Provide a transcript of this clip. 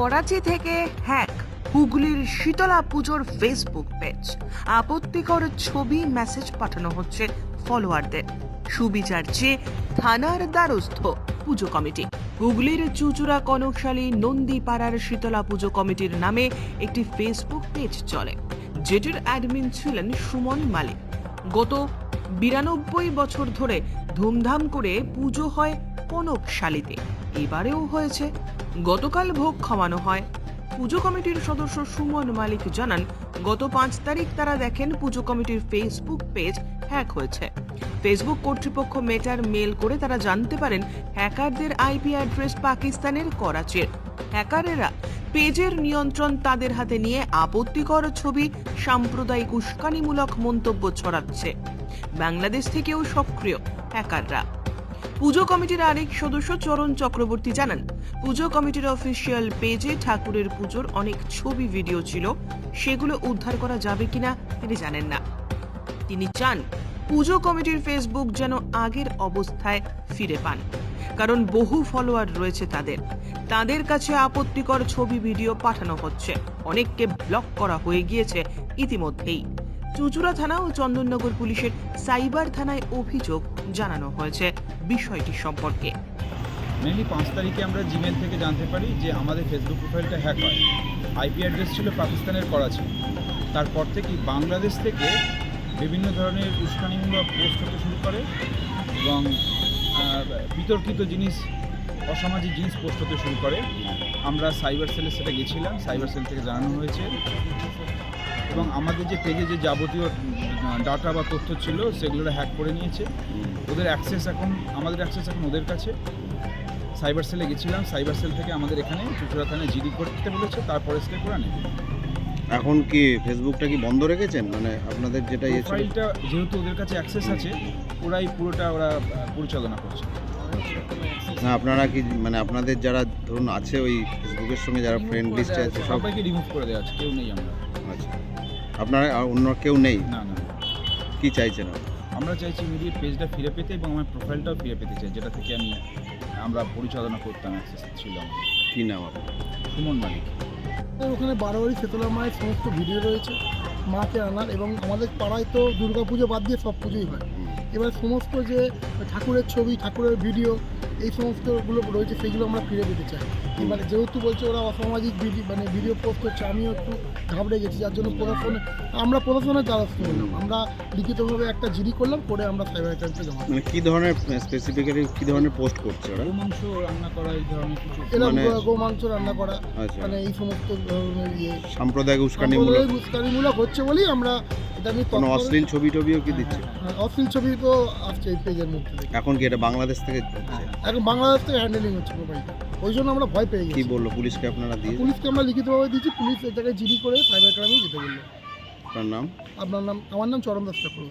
করাচি থেকে হ্যাক, হুগলির শীতলা পুজোর ফেসবুক পেজ আপত্তিকর ছবি মেসেজ পাঠানো হচ্ছে ফলোয়ারদের সুবিচার চেয়ে থানার দ্বারস্থ পুজো কমিটি। হুগলির চুচুড়া কনকশালী নন্দীপাড়ার শীতলা পুজো কমিটির নামে একটি ফেসবুক পেজ চলে। যেটির অ্যাডমিন ছিলেন সুমন মালিক। গত বিরানব্বই বছর ধরে ধুমধাম করে পুজো হয় কনকশালীতে। এবারেও হয়েছে গতকাল ভোগ খাওয়ানো হয়। পুজো কমিটির সদস্য সুমন মালিক জানান, গত পাঁচ তারিখ তারা দেখেন পুজো কমিটির ফেসবুক পেজ হ্যাক হয়েছে। ফেসবুক কর্তৃপক্ষ মেটার মেল করে তারা জানতে পারেন, হ্যাকারদের আইপি অ্যাড্রেস পাকিস্তানের করাচির। হ্যাকারেরা পেজের নিয়ন্ত্রণ তাদের হাতে নিয়ে আপত্তিকর ছবি, সাম্প্রদায়িক উস্কানিমূলক মন্তব্য ছড়াচ্ছে। বাংলাদেশ থেকেও সক্রিয় হ্যাকাররা। পুজো কমিটির আরেক সদস্য চরণ চক্রবর্তী জানান, পুজো কমিটির অফিসিয়াল পেজে ঠাকুরের পুজোর অনেক ছবি, ভিডিও ছিল। সেগুলো উদ্ধার করা যাবে কিনা তিনি জানেন না। তিনি চান পুজো কমিটির ফেসবুক যেন আগের অবস্থায় ফিরে পান, কারণ বহু ফলোয়ার রয়েছে তাদের। তাদের কাছে আপত্তিকর ছবি, ভিডিও পাঠানো হচ্ছে। অনেককে ব্লক করা হয়ে গিয়েছে ইতিমধ্যেই। চুচুড়া থানা ও চন্দননগর পুলিশের সাইবার থানায় অভিযোগ জানানো হয়েছে বিষয়টি সম্পর্কে। মেনলি পাঁচ তারিখে আমরা জিমেল থেকে জানতে পারি যে আমাদের ফেসবুক প্রোফাইলটা হ্যাক হয়। আইপি অ্যাড্রেস ছিল পাকিস্তানের করাচি। তারপর থেকেই বাংলাদেশ থেকে বিভিন্ন ধরনের উস্কানিমূলক পোস্ট হতে শুরু করে এবং বিতর্কিত জিনিস, অসামাজিক জিনিস পোস্ট হতে শুরু করে। আমরা সাইবার সেলে সেটা গেছিলাম। সাইবার সেল থেকে জানানো হয়েছে। এবং আমাদের যে পেজে যে যাবতীয় ডাটা বা তথ্য ছিল সেগুলো হ্যাক করে নিয়েছে। ওদের অ্যাক্সেস এখন আমাদের অ্যাক্সেস এখন ওদের কাছে। সাইবার সেলে গেছিলাম সাইবার সেল থেকে আমাদের এখানে চুচুড়া থানায় জিডি করতে বলেছে তারপরে স্টে করা নেবে এখন কি ফেসবুকটা কি বন্ধ রেখেছেন? মানে আপনাদের যেটা ইয়ে প্রোফাইলটা যেহেতু ওদের কাছে অ্যাক্সেস আছে ওরাই পুরোটা ওরা পরিচালনা করছে। না আপনারা কি মানে আপনাদের যারা ধরুন আছে ওই ফেসবুকের সঙ্গে যারা ফ্রেন্ড লিস্টে আছে সব সবাইকে রিমুভ করে দেওয়া আছে কেউ নেই আমরা। আচ্ছা। আপনারা আর অন্য কেউ নেই? না না। কি চাইছেন আমরা চাইছি ইমিডিয়েট পেজটা ফিরে পেতে এবং আমার প্রোফাইলটাও ফিরে পেতে চাই যেটা থেকে আমি আমরা পরিচালনা করতাম অ্যাক্সেস ছিল কি নাম আপনার? সুমন মালিক। ওখানে বারোয়ারি শেতলা মায়ের সমস্ত ভিডিও রয়েছে মাকে আনার এবং আমাদের পাড়ায় তো দুর্গা পুজো বাদ দিয়ে সব পুজোই হয়। এবার সমস্ত যে ঠাকুরের ছবি ঠাকুরের ভিডিও এই সমস্তগুলো রয়েছে সেগুলো আমরা ফিরে পেতে চাই। এবারে যেহেতু বলছে ওরা অসামাজিক ভিডিও মানে ভিডিও পোস্ট করছে আমিও একটু ঘাবড়ে গেছি যার জন্য প্রশাসনে আমরা প্রশাসনের দ্বারস্থ করলাম আমরা লিখিতভাবে একটা জিডি করলাম করে আমরা সাইবার ক্রাইমকে জমা। মানে কি ধরনের স্পেসিফিক্যালি কি ধরনের পোস্ট করছে ওরা? মাংস রান্না করা এই ধরনের কিছু। এরা মানে- গো- গো মাংস রান্না করা আচ্ছা। মানে এই সমস্ত ধরনের ইয়ে। সাম্প্রদায়িক উস্কানিমূলক। উস্কানিমূলক হচ্ছে বলেই আমরা এটা নিয়ে কোনো তৎপর- অশ্লীল ছবি টবিও কি দিচ্ছে? হ্যাঁ, অশ্লীল ছবি তো আসছে এই পেজের মধ্যে থেকে। এখন কি এটা বাংলাদেশ থেকে হচ্ছে? এখন বাংলাদেশ থেকে হ্যান্ডেলিং হচ্ছে মোবাইলটা ওই জন্য আমরা ভয় পেয়ে কি গেছি। বলল? পুলিশকে আপনারা দিয়ে পুলিশকে আমরা লিখিতভাবে দিয়েছি পুলিশ এটাকে জিডি করে সাইবার ক্রাইমে যেতে বলল। আপনার নাম? আপনার নাম আমার নাম চরণ দাস ঠাকুর